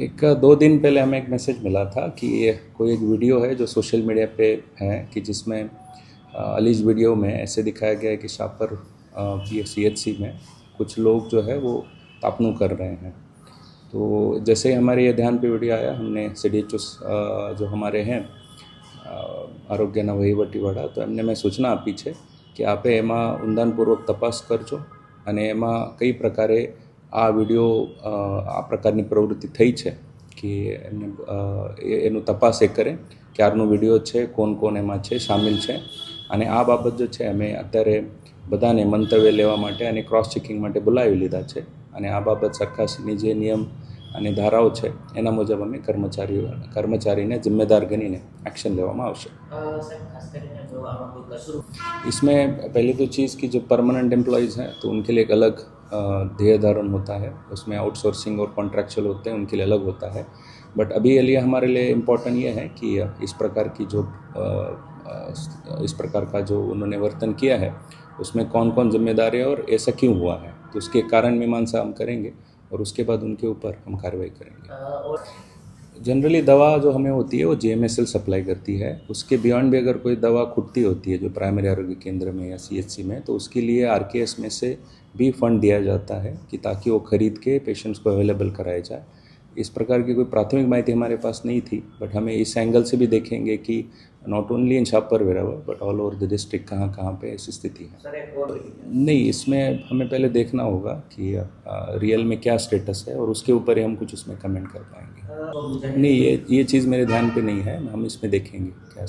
एक दो दिन पहले हमें एक मैसेज मिला था कि ये कोई एक वीडियो है जो सोशल मीडिया पे है कि जिसमें अलीज वीडियो में ऐसे दिखाया गया है कि शापर पी सी एच सी में कुछ लोग जो है वो तापनू कर रहे हैं तो जैसे ही हमारे ये ध्यान पे वीडियो आया हमने सी डी एच जो हमारे हैं આરોગ્યના વહીવટીવાળા તો એમને મેં સૂચના આપી છે કે આપે એમાં ઊંડાણપૂર્વક તપાસ કરજો અને એમાં કઈ પ્રકારે આ વિડીયો આ પ્રકારની પ્રવૃત્તિ થઈ છે કે એમને એનું તપાસ એ કરે ક્યારનો વિડીયો છે કોણ કોણ એમાં છે સામેલ છે અને આ બાબત જો છે અમે અત્યારે બધાને મંતવ્ય લેવા માટે અને ક્રોસ ચેકિંગ માટે બોલાવી લીધા છે અને આ બાબત સરકારશ્રીની જે નિયમ અને ધારાઓ છે એના મુજબ અમે કર્મચારીઓ કર્મચારીને જિમ્મેદાર ગણીને एक्शन લેવામાં આવશે इसमें पहली तो चीज़ कि जो परमानेंट एम्प्लॉयज़ हैं तो उनके लिए एक अलग ध्येय धारण होता है, उसमें आउटसोर्सिंग और कॉन्ट्रैक्चुअल होते हैं, उनके लिए अलग होता है। बट अभी के लिए हमारे लिए इम्पोर्टेंट ये है कि इस प्रकार की जो इस प्रकार का जो उन्होंने वर्तन किया है, उसमें कौन कौन जिम्मेदार है और ऐसा क्यों हुआ है? तो उसके कारण मीमांसा हम करेंगे और उसके बाद उनके ऊपर हम कार्रवाई करेंगे। जनरली दवा जो हमें होती है, वो जेएमएसएल सप्लाई करती है। उसके बियॉन्ड भी अगर कोई दवा खुटती होती है, जो प्राइमरी आरोग्य केंद्र में या सी में तो उसके लिए आर में से भी फंड दिया जाता है कि ताकि वो खरीद के पेशेंट्स को अवेलेबल कराया जाए। इस प्रकार की कोई प्राथमिक माहिती हमारे पास नहीं थी बट हमें इस एंगल से भी देखेंगे कि not only in Chhapar वेरावर but all over the district कहाँ कहाँ पे ऐसी स्थिति है। नहीं इसमें हमें पहले देखना होगा कि रियल में क्या स्टेटस है और उसके ऊपर ही हम कुछ उसमें कमेंट कर पाएँगे। नहीं ये ये चीज़ मेरे ध्यान पे नहीं है हम इसमें देखेंगे क्या